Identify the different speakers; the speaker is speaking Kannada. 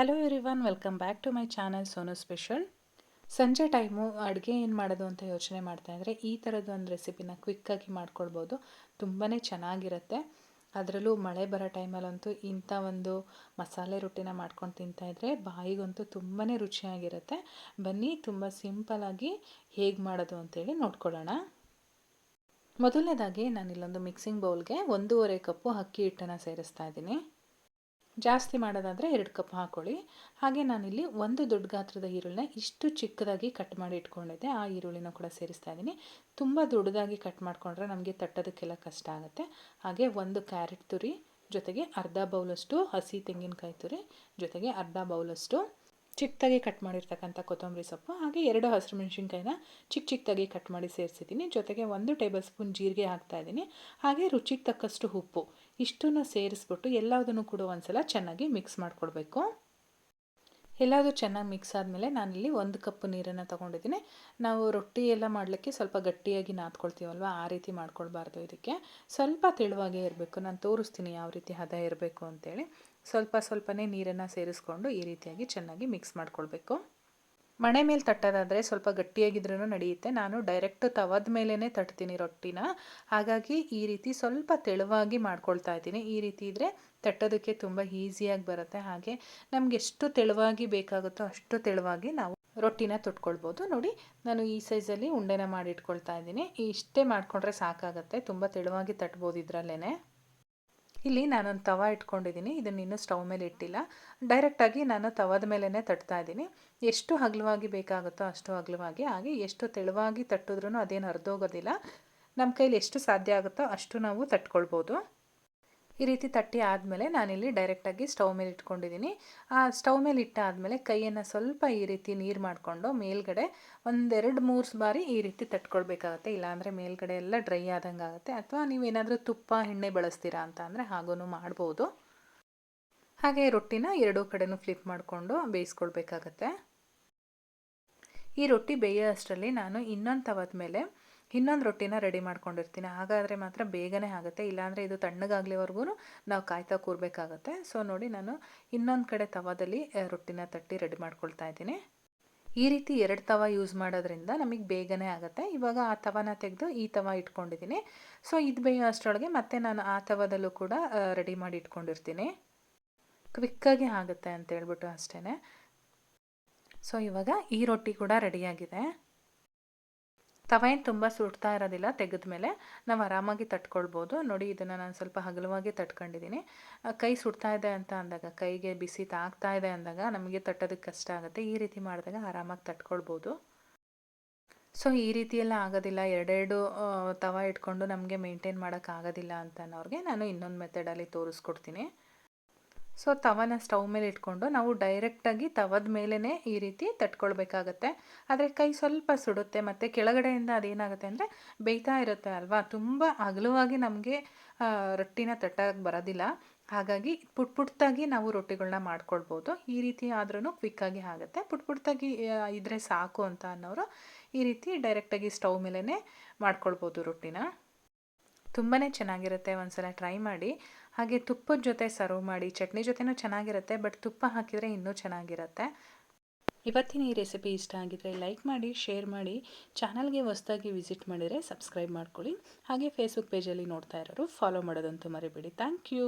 Speaker 1: Hello everyone welcome back to my channel Sonu special ಸಂಜೆ ಟೈಮು, ಅಡುಗೆ ಏನು ಮಾಡೋದು ಅಂತ ಯೋಚನೆ ಮಾಡ್ತಾ ಇದ್ದರೆ ಈ ಥರದ್ದು ಒಂದು ರೆಸಿಪಿನ ಕ್ವಿಕ್ಕಾಗಿ ಮಾಡ್ಕೊಳ್ಬೋದು. ತುಂಬಾ ಚೆನ್ನಾಗಿರುತ್ತೆ. ಅದರಲ್ಲೂ ಮಳೆ ಬರೋ ಟೈಮಲ್ಲಂತೂ ಇಂಥ ಒಂದು ಮಸಾಲೆ ರೊಟ್ಟಿನ ಮಾಡ್ಕೊಂಡು ತಿಂತಾಯಿದ್ರೆ ಬಾಯಿಗಂತೂ ತುಂಬಾ ರುಚಿಯಾಗಿರುತ್ತೆ. ಬನ್ನಿ, ತುಂಬ ಸಿಂಪಲಾಗಿ ಹೇಗೆ ಮಾಡೋದು ಅಂತೇಳಿ ನೋಡ್ಕೊಳ್ಳೋಣ. ಮೊದಲನೇದಾಗಿ ನಾನು ಇಲ್ಲೊಂದು ಮಿಕ್ಸಿಂಗ್ ಬೌಲ್ಗೆ ಒಂದೂವರೆ ಕಪ್ಪು ಅಕ್ಕಿ ಹಿಟ್ಟನ್ನು ಸೇರಿಸ್ತಾ ಇದ್ದೀನಿ. ಜಾಸ್ತಿ ಮಾಡೋದಾದರೆ ಎರಡು ಕಪ್ ಹಾಕ್ಕೊಳ್ಳಿ ಹಾಗೆ ನಾನಿಲ್ಲಿ ಒಂದು ದೊಡ್ಡ ಗಾತ್ರದ ಈರುಳ್ಳಿನ ಇಷ್ಟು ಚಿಕ್ಕದಾಗಿ ಕಟ್ ಮಾಡಿ ಇಟ್ಕೊಂಡಿದ್ದೆ. ಆ ಈರುಳ್ಳಿನ ಕೂಡ ಸೇರಿಸ್ತಾ ಇದ್ದೀನಿ. ತುಂಬ ದೊಡ್ಡದಾಗಿ ಕಟ್ ಮಾಡಿಕೊಂಡ್ರೆ ನಮಗೆ ತಟ್ಟೋದಕ್ಕೆಲ್ಲ ಕಷ್ಟ ಆಗುತ್ತೆ. ಹಾಗೆ ಒಂದು ಕ್ಯಾರೆಟ್ ತುರಿ, ಜೊತೆಗೆ ಅರ್ಧ ಬೌಲಷ್ಟು ಹಸಿ ತೆಂಗಿನಕಾಯಿ ತುರಿ, ಜೊತೆಗೆ ಅರ್ಧ ಬೌಲಷ್ಟು ಚಿಕ್ಕದಾಗಿ ಕಟ್ ಮಾಡಿರ್ತಕ್ಕಂಥ ಕೊತ್ತಂಬರಿ ಸೊಪ್ಪು, ಹಾಗೆ ಎರಡು ಹಸಿರು ಮೆಣಸಿನ್ಕಾಯಿನ ಚಿಕ್ಕ ಚಿಕ್ಕದಾಗಿ ಕಟ್ ಮಾಡಿ ಸೇರಿಸಿದ್ದೀನಿ. ಜೊತೆಗೆ ಒಂದು ಟೇಬಲ್ ಸ್ಪೂನ್ ಜೀರಿಗೆ ಹಾಕ್ತಾಯಿದ್ದೀನಿ ಹಾಗೆ ರುಚಿಗೆ ತಕ್ಕಷ್ಟು ಉಪ್ಪು ಇಷ್ಟನ್ನು ಸೇರಿಸ್ಬಿಟ್ಟು ಎಲ್ಲದನ್ನು ಕೂಡ ಒಂದ್ಸಲ ಚೆನ್ನಾಗಿ ಮಿಕ್ಸ್ ಮಾಡಿಕೊಡ್ಬೇಕು. ಎಲ್ಲದೂ ಚೆನ್ನಾಗಿ ಮಿಕ್ಸ್ ಆದಮೇಲೆ ನಾನಿಲ್ಲಿ ಒಂದು ಕಪ್ ನೀರನ್ನು ತೊಗೊಂಡಿದ್ದೀನಿ. ನಾವು ರೊಟ್ಟಿ ಎಲ್ಲ ಮಾಡಲಿಕ್ಕೆ ಸ್ವಲ್ಪ ಗಟ್ಟಿಯಾಗಿ ನಾದ್ಕೊಳ್ತೀವಲ್ವ? ಆ ರೀತಿ ಮಾಡ್ಕೊಳ್ಬಾರ್ದು ಇದಕ್ಕೆ. ಸ್ವಲ್ಪ ತೆಳುವಾಗೇ ಇರಬೇಕು. ನಾನು ತೋರಿಸ್ತೀನಿ ಯಾವ ರೀತಿ ಹದ ಇರಬೇಕು ಅಂತೇಳಿ. ಸ್ವಲ್ಪ ಸ್ವಲ್ಪನೇ ನೀರನ್ನು ಸೇರಿಸ್ಕೊಂಡು ಈ ರೀತಿಯಾಗಿ ಚೆನ್ನಾಗಿ ಮಿಕ್ಸ್ ಮಾಡ್ಕೊಳ್ಬೇಕು. ಮಣೆ ಮೇಲೆ ತಟ್ಟೋದಾದರೆ ಸ್ವಲ್ಪ ಗಟ್ಟಿಯಾಗಿದ್ರೂ ನಡೆಯುತ್ತೆ. ನಾನು ಡೈರೆಕ್ಟ್ ತವದ ಮೇಲೇ ತಟ್ತೀನಿ ರೊಟ್ಟಿನ. ಹಾಗಾಗಿ ಈ ರೀತಿ ಸ್ವಲ್ಪ ತೆಳುವಾಗಿ ಮಾಡ್ಕೊಳ್ತಾ ಇದ್ದೀನಿ. ಈ ರೀತಿ ಇದ್ದರೆ ತಟ್ಟೋದಕ್ಕೆ ತುಂಬ ಈಸಿಯಾಗಿ ಬರುತ್ತೆ. ಹಾಗೆ ನಮಗೆ ಎಷ್ಟು ತೆಳುವಾಗಿ ಬೇಕಾಗುತ್ತೋ ಅಷ್ಟು ತೆಳುವಾಗಿ ನಾವು ರೊಟ್ಟಿನ ತೊಟ್ಕೊಳ್ಬೋದು. ನೋಡಿ, ನಾನು ಈ ಸೈಜಲ್ಲಿ ಉಂಡೆನ ಮಾಡಿಟ್ಕೊಳ್ತಾ ಇದ್ದೀನಿ. ಇಷ್ಟೇ ಮಾಡಿಕೊಂಡ್ರೆ ಸಾಕಾಗುತ್ತೆ. ತುಂಬ ತೆಳುವಾಗಿ ತಟ್ಬೋದು ಇದರಲ್ಲೇ ಇಲ್ಲಿ ನಾನೊಂದು ತವ ಇಟ್ಕೊಂಡಿದ್ದೀನಿ. ಇದನ್ನು ಇನ್ನೂ ಸ್ಟವ್ ಮೇಲೆ ಇಟ್ಟಿಲ್ಲ. ಡೈರೆಕ್ಟಾಗಿ ನಾನು ತವದ ಮೇಲೇ ತಟ್ತಾ ಇದ್ದೀನಿ. ಎಷ್ಟು ಹಗಲವಾಗಿ ಬೇಕಾಗುತ್ತೋ ಅಷ್ಟು ಹಗಲವಾಗಿ. ಹಾಗೆ ಎಷ್ಟು ತೆಳುವಾಗಿ ತಟ್ಟಿದ್ರೂ ಅದೇನು ಹರಿದೋಗೋದಿಲ್ಲ. ನಮ್ಮ ಕೈಲಿ ಎಷ್ಟು ಸಾಧ್ಯ ಆಗುತ್ತೋ ಅಷ್ಟು ನಾವು ತಟ್ಕೊಳ್ಬೋದು. ಈ ರೀತಿ ತಟ್ಟಿ ಆದಮೇಲೆ ನಾನಿಲ್ಲಿ ಡೈರೆಕ್ಟಾಗಿ ಸ್ಟವ್ ಮೇಲೆ ಇಟ್ಕೊಂಡಿದ್ದೀನಿ ಆ ಸ್ಟವ್ ಮೇಲೆ ಇಟ್ಟಾದಮೇಲೆ ಕೈಯನ್ನು ಸ್ವಲ್ಪ ಈ ರೀತಿ ನೀರು ಮಾಡಿಕೊಂಡು ಮೇಲ್ಗಡೆ ಒಂದೆರಡು ಮೂರು ಬಾರಿ ಈ ರೀತಿ ತಟ್ಕೊಳ್ಬೇಕಾಗತ್ತೆ. ಇಲ್ಲಾಂದರೆ ಮೇಲ್ಗಡೆ ಎಲ್ಲ ಡ್ರೈ ಆದಂಗೆ ಆಗುತ್ತೆ ಅಥವಾ ನೀವೇನಾದರೂ ತುಪ್ಪ, ಎಣ್ಣೆ ಬಳಸ್ತೀರಾ ಅಂತ ಅಂದರೆ ಹಾಗೂ ಮಾಡ್ಬೋದು. ಹಾಗೆ ರೊಟ್ಟಿನ ಎರಡೂ ಕಡೆನೂ ಫ್ಲಿಪ್ ಮಾಡಿಕೊಂಡು ಬೇಯಿಸ್ಕೊಳ್ಬೇಕಾಗತ್ತೆ. ಈ ರೊಟ್ಟಿ ಬೇಯೋ ಅಷ್ಟರಲ್ಲಿ ನಾನು ಇನ್ನೊಂದು ತವದ ಮೇಲೆ ಇನ್ನೊಂದು ರೊಟ್ಟಿನ ರೆಡಿ ಮಾಡ್ಕೊಂಡಿರ್ತೀನಿ. ಹಾಗಾದರೆ ಮಾತ್ರ ಬೇಗನೆ ಆಗುತ್ತೆ. ಇಲ್ಲಾಂದರೆ ಇದು ತಣ್ಣಗಾಗ್ಲಿವರೆಗೂ ನಾವು ಕಾಯ್ತಾ ಕೂರಬೇಕಾಗತ್ತೆ. ಸೊ ನೋಡಿ ನಾನು ಇನ್ನೊಂದು ಕಡೆ ತವಾದಲ್ಲಿ ರೊಟ್ಟಿನ ತಟ್ಟಿ ರೆಡಿ ಮಾಡ್ಕೊಳ್ತಾ ಇದ್ದೀನಿ. ಈ ರೀತಿ ಎರಡು ತವ ಯೂಸ್ ಮಾಡೋದ್ರಿಂದ ನಮಗೆ ಬೇಗನೆ ಆಗುತ್ತೆ. ಇವಾಗ ಆ ತವನ ತೆಗೆದು ಈ ತವ ಇಟ್ಕೊಂಡಿದ್ದೀನಿ. ಸೊ ಇದು ಬೇಯೋ ಅಷ್ಟರೊಳಗೆ ಮತ್ತೆ ನಾನು ಆ ತವದಲ್ಲೂ ಕೂಡ ರೆಡಿ ಮಾಡಿ ಇಟ್ಕೊಂಡಿರ್ತೀನಿ. ಕ್ವಿಕ್ಕಾಗಿ ಆಗುತ್ತೆ ಅಂತ ಹೇಳ್ಬಿಟ್ಟು ಅಷ್ಟೇ ಸೊ ಇವಾಗ ಈ ರೊಟ್ಟಿ ಕೂಡ ರೆಡಿಯಾಗಿದೆ. ತವ ಏನು ತುಂಬ ಸುಡ್ತಾ ಇರೋದಿಲ್ಲ, ತೆಗೆದ ಮೇಲೆ. ನಾವು ಆರಾಮಾಗಿ ತಟ್ಕೊಳ್ಬೋದು. ನೋಡಿ, ಇದನ್ನು ನಾನು ಸ್ವಲ್ಪ ಹಗಲವಾಗಿ ತಟ್ಕೊಂಡಿದ್ದೀನಿ ಕೈ ಸುಡ್ತಾ ಇದೆ ಅಂತ ಅಂದಾಗ, ಕೈಗೆ ಬಿಸಿ ತಾಗ್ತಾ ಇದೆ ಅಂದಾಗ ನಮಗೆ ತಟ್ಟೋದಕ್ಕೆ ಕಷ್ಟ ಆಗುತ್ತೆ. ಈ ರೀತಿ ಮಾಡಿದಾಗ ಆರಾಮಾಗಿ ತಟ್ಕೊಳ್ಬೋದು. ಸೊ, ಈ ರೀತಿಯೆಲ್ಲ ಆಗೋದಿಲ್ಲ. ಎರಡೆರಡು ತವ ಇಟ್ಕೊಂಡು ನಮಗೆ ಮೇಂಟೈನ್ ಮಾಡೋಕ್ಕಾಗೋದಿಲ್ಲ ಅಂತ ಅನ್ನೋರಿಗೆ ನಾನು ಇನ್ನೊಂದು ಮೆಥಡಲ್ಲಿ ತೋರಿಸ್ಕೊಡ್ತೀನಿ. ಸೊ ತವನ ಸ್ಟವ್ ಮೇಲೆ ಇಟ್ಕೊಂಡು ನಾವು ಡೈರೆಕ್ಟಾಗಿ ತವದ ಮೇಲೇ ಈ ರೀತಿ ತಟ್ಕೊಳ್ಬೇಕಾಗತ್ತೆ. ಆದರೆ ಕೈ ಸ್ವಲ್ಪ ಸುಡುತ್ತೆ, ಮತ್ತು ಕೆಳಗಡೆಯಿಂದ ಅದೇನಾಗುತ್ತೆ ಅಂದರೆ ಬೇಯ್ತಾ ಇರುತ್ತೆ ಅಲ್ವಾ? ತುಂಬ ಅಗಲವಾಗಿ ನಮಗೆ ರೊಟ್ಟಿನ ತಟ್ಟಕ್ಕೆ ಬರೋದಿಲ್ಲ. ಹಾಗಾಗಿ ಪುಟ್ ಪುಟ್ಟಾಗಿ ನಾವು ರೊಟ್ಟಿಗಳನ್ನ ಮಾಡ್ಕೊಳ್ಬೋದು. ಈ ರೀತಿ ಆದ್ರೂ ಕ್ವಿಕ್ಕಾಗಿ ಆಗುತ್ತೆ. ಪುಟ್ ಪುಟ್ಟಾಗಿ ಇದ್ರೆ ಸಾಕು ಅಂತ ಅನ್ನೋರು ಈ ರೀತಿ ಡೈರೆಕ್ಟಾಗಿ ಸ್ಟವ್ ಮೇಲೇ ಮಾಡ್ಕೊಳ್ಬೋದು ರೊಟ್ಟಿನ. ತುಂಬಾ ಚೆನ್ನಾಗಿರುತ್ತೆ ಒಂದ್ಸಲ ಟ್ರೈ ಮಾಡಿ. ಹಾಗೆ ತುಪ್ಪದ ಜೊತೆ ಸರ್ವ್ ಮಾಡಿ, ಚಟ್ನಿ ಜೊತೆನೂ ಚೆನ್ನಾಗಿರುತ್ತೆ, ಬಟ್ ತುಪ್ಪ ಹಾಕಿದರೆ ಇನ್ನೂ ಚೆನ್ನಾಗಿರುತ್ತೆ. ಇವತ್ತಿನ ಈ ರೆಸಿಪಿ ಇಷ್ಟ ಆಗಿದ್ರೆ ಲೈಕ್ ಮಾಡಿ, ಶೇರ್ ಮಾಡಿ, ಚಾನಲ್ಗೆ ಹೊಸದಾಗಿ ವಿಸಿಟ್ ಮಾಡಿದರೆ ಸಬ್ಸ್ಕ್ರೈಬ್ ಮಾಡ್ಕೊಳ್ಳಿ. ಹಾಗೆ ಫೇಸ್ಬುಕ್ ಪೇಜಲ್ಲಿ ನೋಡ್ತಾ ಇರೋರು ಫಾಲೋ ಮಾಡೋದಂತೂ ಮರಿಬೇಡಿ. Thank you